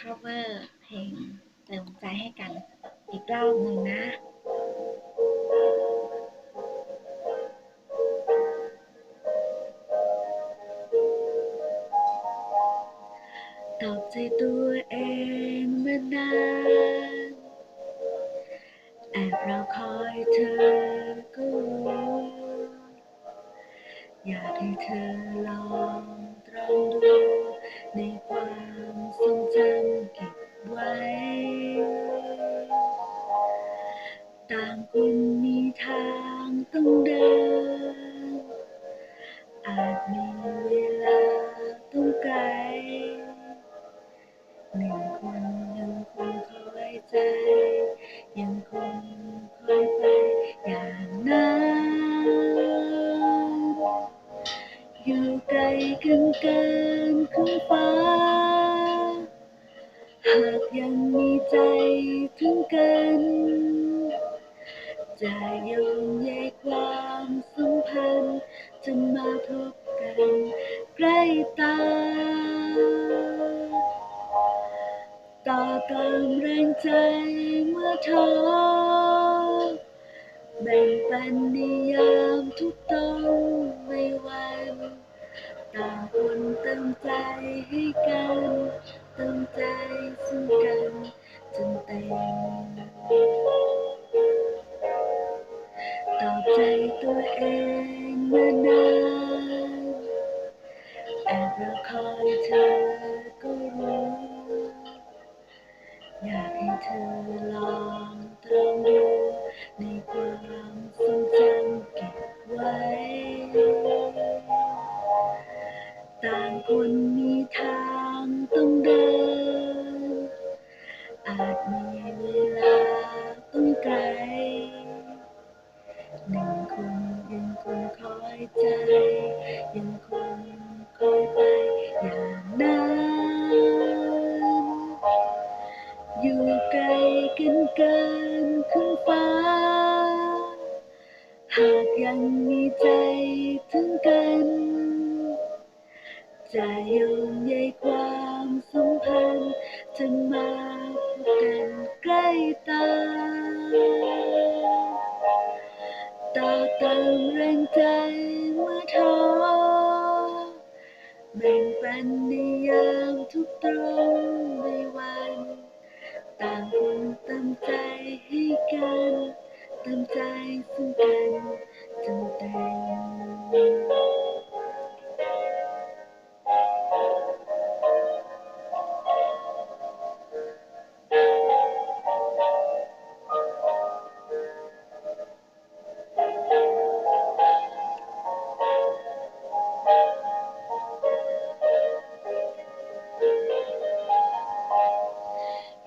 cover เพลงเติมใจให้กันอีกรอบหนึ่งนะตอบใจตัวเองมานานแอบรอคอยเธอก็รู้อยากให้เธอลอง ต่างคนมีทางต้องเดิน อาจมีเวลาต้องไกล หนึ่งคนยังคงคอยใจ ยังคงคอยไปอย่างนั้นอยู่ไกลกันเกินขึ้นฟ้า หากยังมีใจถึงกัน จะโยงใยความสัมพันธ์จะมาพบกันใกล้ตา ต่อติมแรงใจเมื่อท้อแบ่งปันในยามทุกต้องไม่หวันต่างคนเติมใจให้กันเติมใจซึ่งกันจนเต็ม ใจตัวเองมานานแอบรอคอยเธอ อยใจ ยังคงคอยไปอย่างนั้น อยู่ไกลกันเกินขึ้นฟ้า หากยังมีใจถึงกัน จะโยงใยความสัมพันธ์จะมาพบกันใกล้ตา ติมแรงใจเมื่อท้อแบ่งปันในยามทุกตรง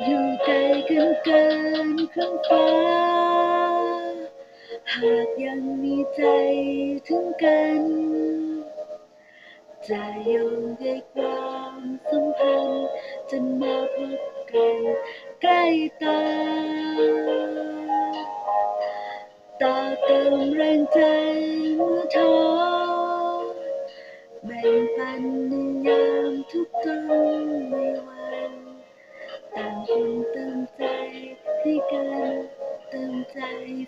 อยู่ไกลกันเกินครึ่งฟ้า หากยังมีใจถึงกัน จะโยงใยความสัมพันธ์จนมาพบกันใกล้ตาต่อเติมแรงใจ Tiga, entah.